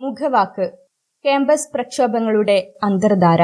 മുഖവാക്ക്. Campus പ്രക്ഷോഭങ്ങളുടെ അന്തർധാര.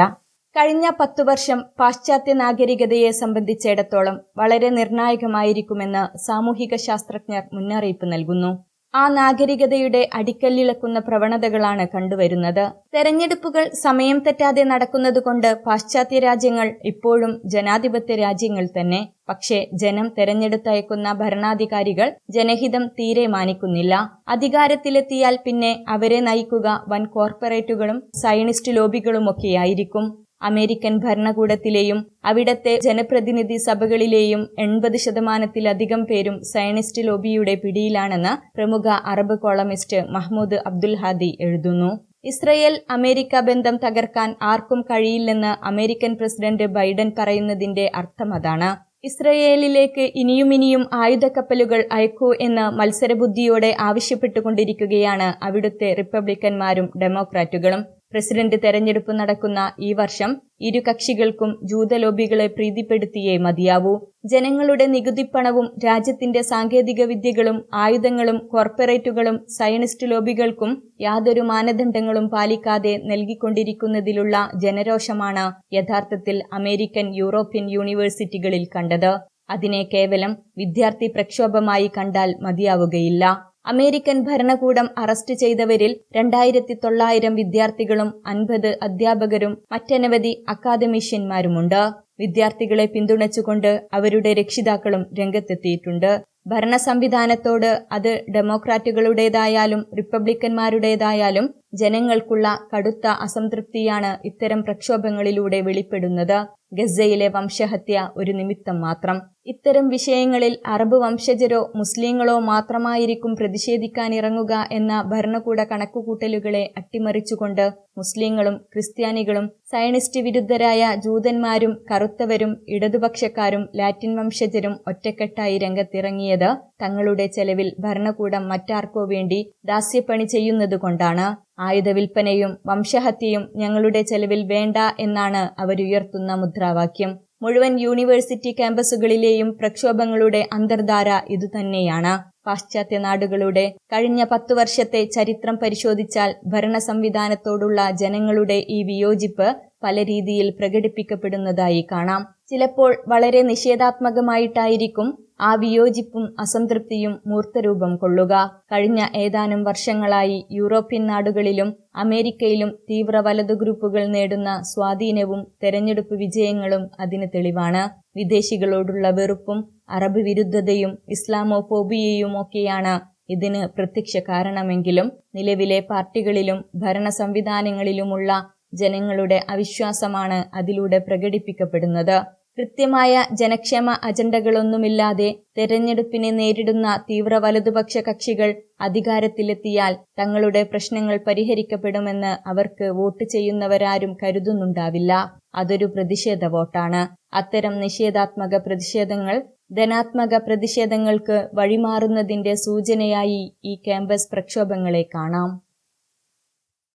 കഴിഞ്ഞ പത്തു വർഷം പാശ്ചാത്യ നാഗരികതയെ സംബന്ധിച്ചിടത്തോളം വളരെ നിർണായകമായിരിക്കുമെന്ന് സാമൂഹിക ശാസ്ത്രജ്ഞർ മുന്നറിയിപ്പ് നൽകുന്നു. ആ നാഗരികതയുടെ അടിക്കല്ലിളക്കുന്ന പ്രവണതകളാണ് കണ്ടുവരുന്നത്. തെരഞ്ഞെടുപ്പുകൾ സമയം തെറ്റാതെ നടക്കുന്നതുകൊണ്ട് പാശ്ചാത്യ രാജ്യങ്ങൾ ഇപ്പോഴും ജനാധിപത്യ രാജ്യങ്ങൾ തന്നെ. പക്ഷേ ജനം തെരഞ്ഞെടുത്തയക്കുന്ന ഭരണാധികാരികൾ ജനഹിതം തീരെ മാനിക്കുന്നില്ല. അധികാരത്തിലെത്തിയാൽ പിന്നെ അവരെ നയിക്കുക വൻ കോർപ്പറേറ്റുകളും സയനിസ്റ്റ് ലോബികളുമൊക്കെയായിരിക്കും. അമേരിക്കൻ ഭരണകൂടത്തിലെയും അവിടത്തെ ജനപ്രതിനിധി സഭകളിലെയും എൺപത് ശതമാനത്തിലധികം പേരും സയനിസ്റ്റ് ലോബിയുടെ പിടിയിലാണെന്ന് പ്രമുഖ Arab columnist Mahmoud Abdul Hadi എഴുതുന്നു. ഇസ്രയേൽ അമേരിക്ക ബന്ധം തകർക്കാൻ ആർക്കും കഴിയില്ലെന്ന് അമേരിക്കൻ പ്രസിഡന്റ് ബൈഡൻ പറയുന്നതിന്റെ അർത്ഥം അതാണ്. ഇസ്രയേലിലേക്ക് ഇനിയും ഇനിയും ആയുധക്കപ്പലുകൾ അയക്കൂ എന്ന് മത്സരബുദ്ധിയോടെ ആവശ്യപ്പെട്ടുകൊണ്ടിരിക്കുകയാണ് അവിടുത്തെ റിപ്പബ്ലിക്കന്മാരും ഡെമോക്രാറ്റുകളും. പ്രസിഡന്റ് തെരഞ്ഞെടുപ്പ് നടക്കുന്ന ഈ വർഷം ഇരു കക്ഷികൾക്കും ജൂതലോബികളെ പ്രീതിപ്പെടുത്തിയേ മതിയാവൂ. ജനങ്ങളുടെ നികുതിപ്പണവും രാജ്യത്തിന്റെ സാങ്കേതിക വിദ്യകളും ആയുധങ്ങളും കോർപ്പറേറ്റുകളും സയനിസ്റ്റ് ലോബികൾക്കും യാതൊരു മാനദണ്ഡങ്ങളും പാലിക്കാതെ നൽകിക്കൊണ്ടിരിക്കുന്നതിലുള്ള ജനരോഷമാണ് യഥാർത്ഥത്തിൽ അമേരിക്കൻ യൂറോപ്യൻ യൂണിവേഴ്സിറ്റികളിൽ കണ്ടത്. അതിനെ കേവലം വിദ്യാർത്ഥി പ്രക്ഷോഭമായി കണ്ടാൽ മതിയാവുകയില്ല. അമേരിക്കൻ ഭരണകൂടം അറസ്റ്റ് ചെയ്തവരിൽ രണ്ടായിരത്തി തൊള്ളായിരം വിദ്യാർത്ഥികളും അൻപത് അധ്യാപകരും മറ്റനവധി അക്കാദമീഷ്യന്മാരുമുണ്ട്. വിദ്യാർത്ഥികളെ പിന്തുണച്ചുകൊണ്ട് അവരുടെ രക്ഷിതാക്കളും രംഗത്തെത്തിയിട്ടുണ്ട്. ഭരണ സംവിധാനത്തോട് അത് ഡെമോക്രാറ്റുകളുടേതായാലും റിപ്പബ്ലിക്കന്മാരുടേതായാലും ജനങ്ങൾക്കുള്ള കടുത്ത അസംതൃപ്തിയാണ് ഇത്തരം പ്രക്ഷോഭങ്ങളിലൂടെ വെളിപ്പെടുന്നത്. ഗസയിലെ വംശഹത്യ ഒരു നിമിത്തം മാത്രം. ഇത്തരം വിഷയങ്ങളിൽ അറബ് വംശജരോ മുസ്ലിങ്ങളോ മാത്രമായിരിക്കും പ്രതിഷേധിക്കാനിറങ്ങുക എന്ന ഭരണകൂട കണക്കുകൂട്ടലുകളെ അട്ടിമറിച്ചുകൊണ്ട് മുസ്ലിങ്ങളും ക്രിസ്ത്യാനികളും സയനിസ്റ്റ് വിരുദ്ധരായ ജൂതന്മാരും കറുത്തവരും ഇടതുപക്ഷക്കാരും ലാറ്റിൻ വംശജരും ഒറ്റക്കെട്ടായി രംഗത്തിറങ്ങിയത് തങ്ങളുടെ ചെലവിൽ ഭരണകൂടം മറ്റാർക്കോ വേണ്ടി ദാസ്യപ്പണി ചെയ്യുന്നതുകൊണ്ടാണ്. ആയുധ വിൽപ്പനയും വംശഹത്യയും ഞങ്ങളുടെ ചെലവിൽ വേണ്ട എന്നാണ് അവരുയർത്തുന്ന മുദ്രാവാക്യം. മുഴുവൻ യൂണിവേഴ്സിറ്റി ക്യാമ്പസുകളിലെയും പ്രക്ഷോഭങ്ങളുടെ അന്തർധാര ഇതുതന്നെയാണ്. പാശ്ചാത്യ നാടുകളുടെ കഴിഞ്ഞ പത്തു വർഷത്തെ ചരിത്രം പരിശോധിച്ചാൽ ഭരണ സംവിധാനത്തോടുള്ള ജനങ്ങളുടെ ഈ വിയോജിപ്പ് പല രീതിയിൽ പ്രകടിപ്പിക്കപ്പെടുന്നതായി കാണാം. ചിലപ്പോൾ വളരെ നിഷേധാത്മകമായിട്ടായിരിക്കും ആ വിയോജിപ്പും അസംതൃപ്തിയും മൂർത്തരൂപം കൊള്ളുക. കഴിഞ്ഞ ഏതാനും വർഷങ്ങളായി യൂറോപ്യൻ നാടുകളിലും അമേരിക്കയിലും തീവ്ര വലതു ഗ്രൂപ്പുകൾ നേടുന്ന സ്വാധീനവും തെരഞ്ഞെടുപ്പ് വിജയങ്ങളും അതിന് തെളിവാണ്. വിദേശികളോടുള്ള വെറുപ്പും അറബ് വിരുദ്ധതയും ഇസ്ലാമോഫോബിയയുമൊക്കെയാണ് ഇതിന് പ്രത്യക്ഷ കാരണമെങ്കിലും നിലവിലെ പാർട്ടികളിലും ഭരണ സംവിധാനങ്ങളിലുമുള്ള ജനങ്ങളുടെ അവിശ്വാസമാണ് അതിലൂടെ പ്രകടിപ്പിക്കപ്പെടുന്നത്. കൃത്യമായ ജനക്ഷേമ അജണ്ടകളൊന്നുമില്ലാതെ തെരഞ്ഞെടുപ്പിനെ നേരിടുന്ന തീവ്ര വലതുപക്ഷ കക്ഷികൾ അധികാരത്തിലെത്തിയാൽ തങ്ങളുടെ പ്രശ്നങ്ങൾ പരിഹരിക്കപ്പെടുമെന്ന് അവർക്ക് വോട്ട് ചെയ്യുന്നവരാരും കരുതുന്നുണ്ടാവില്ല. അതൊരു പ്രതിഷേധ വോട്ടാണ്. അത്തരം നിഷേധാത്മക പ്രതിഷേധങ്ങൾ ധനാത്മക പ്രതിഷേധങ്ങൾക്ക് വഴിമാറുന്നതിന്റെ സൂചനയായി ഈ ക്യാമ്പസ് പ്രക്ഷോഭങ്ങളെ കാണാം.